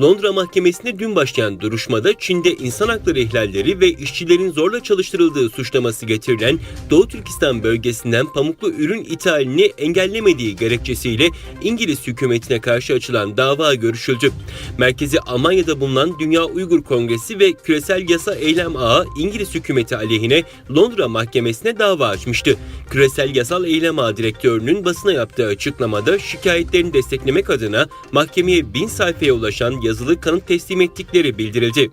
Londra Mahkemesi'nde dün başlayan duruşmada Çin'de insan hakları ihlalleri ve işçilerin zorla çalıştırıldığı suçlaması getirilen Doğu Türkistan bölgesinden pamuklu ürün ithalini engellemediği gerekçesiyle İngiliz hükümetine karşı açılan dava görüşüldü. Merkezi Almanya'da bulunan Dünya Uygur Kongresi ve Küresel Yasa Eylem Ağı İngiliz hükümeti aleyhine Londra Mahkemesi'ne dava açmıştı. Küresel Yasal Eylem Ağı direktörünün basına yaptığı açıklamada şikayetlerini desteklemek adına mahkemeye bin sayfaya ulaşan yazılı kanıt teslim ettikleri bildirildi.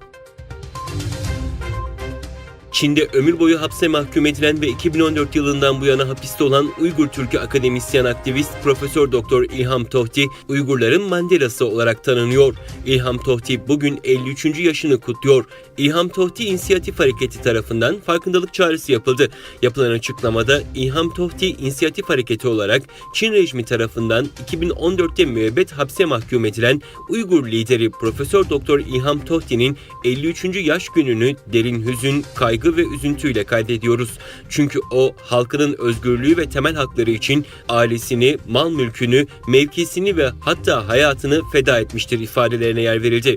Çin'de ömür boyu hapse mahkum edilen ve 2014 yılından bu yana hapiste olan Uygur Türk'ü akademisyen aktivist Profesör Doktor İlham Tohti, Uygurların Mandela'sı olarak tanınıyor. İlham Tohti bugün 53. yaşını kutluyor. İlham Tohti İnisiyatif Hareketi tarafından farkındalık çağrısı yapıldı. Yapılan açıklamada İlham Tohti İnisiyatif Hareketi olarak Çin rejimi tarafından 2014'te müebbet hapse mahkum edilen Uygur lideri Profesör Doktor İlham Tohti'nin 53. yaş gününü derin hüzün, kaygı ve üzüntüyle kaydediyoruz. Çünkü o halkının özgürlüğü ve temel hakları için ailesini, mal mülkünü, mevkisini ve hatta hayatını feda etmiştir ifadelerine yer verildi.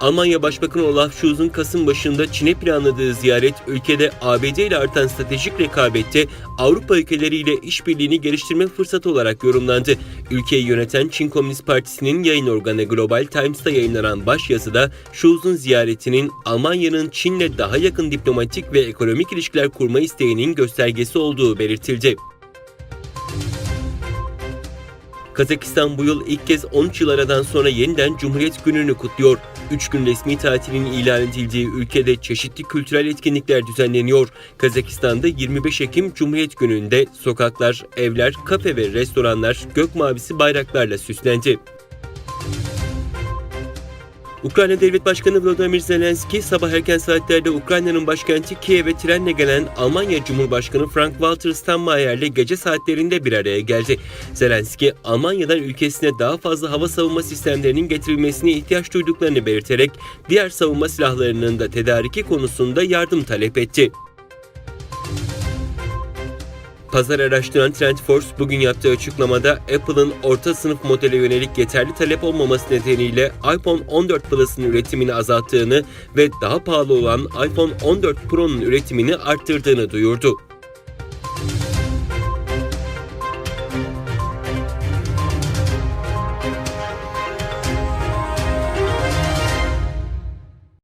Almanya Başbakanı Olaf Scholz'un Kasım başında Çin'e planladığı ziyaret ülkede ABD ile artan stratejik rekabette Avrupa ülkeleriyle işbirliğini geliştirme fırsatı olarak yorumlandı. Ülkeyi yöneten Çin Komünist Partisi'nin yayın organı Global Times'ta yayınlanan başyazıda Scholz'un ziyaretinin Almanya'nın Çin'le daha yakın diplomatik ve ekonomik ilişkiler kurma isteğinin göstergesi olduğu belirtildi. Kazakistan bu yıl ilk kez 13 yıl aradan sonra yeniden Cumhuriyet Günü'nü kutluyor. 3 gün resmi tatilin ilan edildiği ülkede çeşitli kültürel etkinlikler düzenleniyor. Kazakistan'da 25 Ekim Cumhuriyet Günü'nde sokaklar, evler, kafe ve restoranlar gök mavisi bayraklarla süslendi. Ukrayna Devlet Başkanı Volodymyr Zelenski sabah erken saatlerde Ukrayna'nın başkenti Kiev'e trenle gelen Almanya Cumhurbaşkanı Frank-Walter Steinmeier ile gece saatlerinde bir araya geldi. Zelenski, Almanya'dan ülkesine daha fazla hava savunma sistemlerinin getirilmesine ihtiyaç duyduklarını belirterek diğer savunma silahlarının da tedariki konusunda yardım talep etti. Pazar araştıran Trendforce bugün yaptığı açıklamada Apple'ın orta sınıf modele yönelik yeterli talep olmaması nedeniyle iPhone 14 Plus'ın üretimini azalttığını ve daha pahalı olan iPhone 14 Pro'nun üretimini arttırdığını duyurdu.